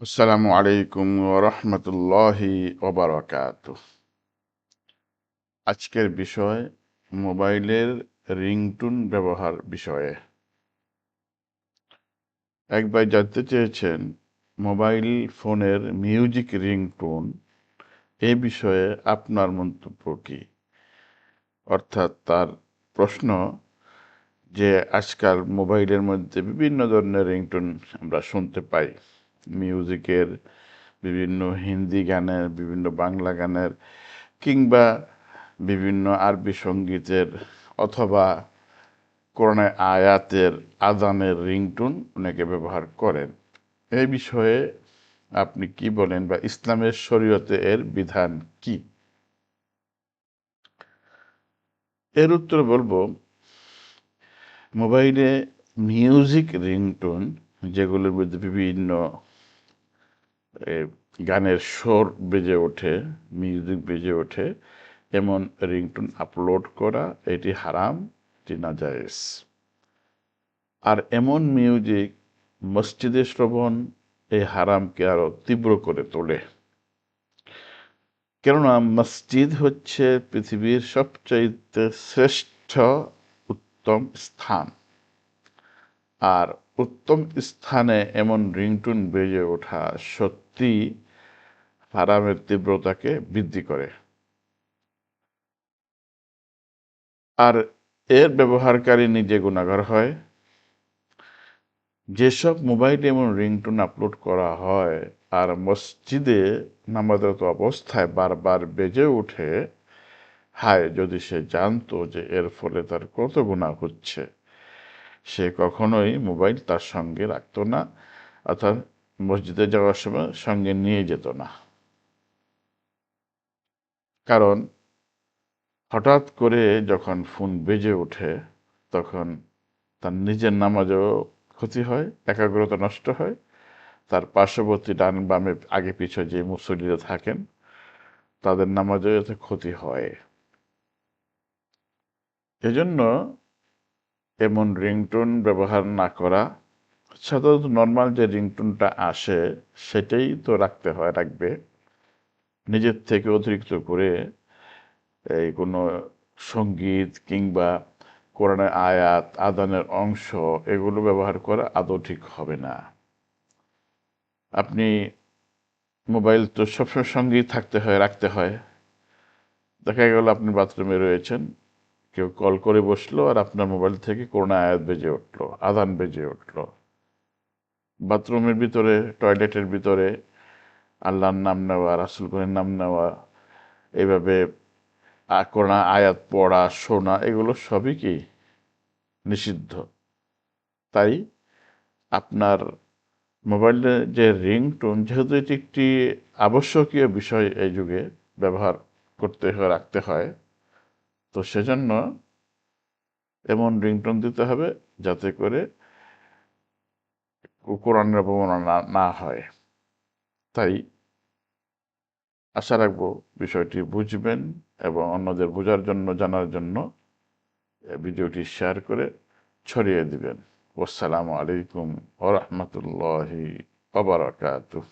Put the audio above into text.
আসসালামু আলাইকুম রহমতুল্লাহি ওবরাকাত। আজকের বিষয় মোবাইলের রিংটুন ব্যবহার বিষয়ে। একবার জানতে চেয়েছেন, মোবাইল ফোনের মিউজিক রিংটুন এ বিষয়ে আপনার মন্তব্য কি? অর্থাৎ তার প্রশ্ন যে, আজকাল মোবাইলের মধ্যে বিভিন্ন ধরনের রিংটুন আমরা শুনতে পাই। মিউজিকের বিভিন্ন হিন্দি গানের, বিভিন্ন বাংলা গানের, কিংবা বিভিন্ন আরবি সঙ্গীতের অথবা কোরআনে আয়াতের আজানের রিংটুন অনেকে ব্যবহার করেন। এই বিষয়ে আপনি কি বলেন বা ইসলামের শরীয়তে এর বিধান কি? এর উত্তর বলব, মোবাইলে মিউজিক রিংটোন, যেগুলোর মধ্যে বিভিন্ন গানের স্বর বেজে ওঠে মিউজিক বেজে ওঠে, এমন রিংটোন আপলোড করা, এটি হারাম, এটি নাজায়েজ। আর এমন মিউজিক মসজিদে শ্রবণ এই হারামকে আরও তীব্র করে তোলে। কেননা মসজিদ হচ্ছে পৃথিবীর সবচাইতে শ্রেষ্ঠ উত্তম স্থান। আর উত্তম স্থানে এমন রিংটুন বেজে ওঠা সত্যি হারামের তীব্রতাকে বৃদ্ধি করে। আর এর ব্যবহারকারী নিজে গুণাগার হয়। যেসব মোবাইলে এমন রিংটোন আপলোড করা হয় আর মসজিদে নামাজরত অবস্থায় বারবার বেজে উঠে হায়, যদি সে জানতো যে এর ফলে তার কত গুণা হচ্ছে। সে কখনোই মোবাইল তার সঙ্গে রাখতো না, অর্থাৎ মসজিদে যাওয়ার সময় সঙ্গে নিয়ে যেত না। কারণ হঠাৎ করে যখন ফোন বেজে ওঠে, তখন তার নিজের নামাজও ক্ষতি হয়, একাগ্রতা নষ্ট হয়। তার পার্শ্ববর্তী ডান বামে আগে পিছনে যে মুসল্লিরা থাকেন, তাদের নামাজও এতে ক্ষতি হয়। এজন্য এমন রিংটোন ব্যবহার না করা সাধারণত নর্মাল যে রিংটোনটা আসে, সেটাই তো রাখতে হয়, রাখবে। নিজের থেকে অতিরিক্ত করে এই কোনো সংগীত কিংবা কোরআনের আয়াত, আদানের অংশ এগুলো ব্যবহার করা আদৌ ঠিক হবে না। আপনি মোবাইল তো সবসময় সঙ্গেই থাকতে হয়, রাখতে হয়। দেখা গেল আপনি বাথরুমে রয়েছেন, কেউ কল করে বসল আর আপনার মোবাইল থেকে করোনা আয়াত বেজে উঠল, আদান বেজে উঠল। বাথরুমের ভিতরে, টয়লেটের ভিতরে, আল্লাহর নাম নেওয়া রাসুল নাম নেওয়া, এইভাবে করোনা আয়াত পড়া, শোনা, এগুলো সবই কি নিষিদ্ধ? তাই আপনার মোবাইলে যে রিংটোন, যেহেতু এটি একটি আবশ্যকীয় বিষয় এই যুগে ব্যবহার করতে হয়, রাখতে হয়, তো সেজন্য এমন রিংটোন দিতে হবে যাতে করে কোরআনের অবমাননা না হয়। তাই আশা রাখব বিষয়টি বুঝবেন এবং অন্যদের বোঝার জন্য, জানার জন্য ভিডিওটি শেয়ার করে ছড়িয়ে দিবেন। আসসালামু আলাইকুম ওরহমতুল্লাহি ওবরাকাতুহ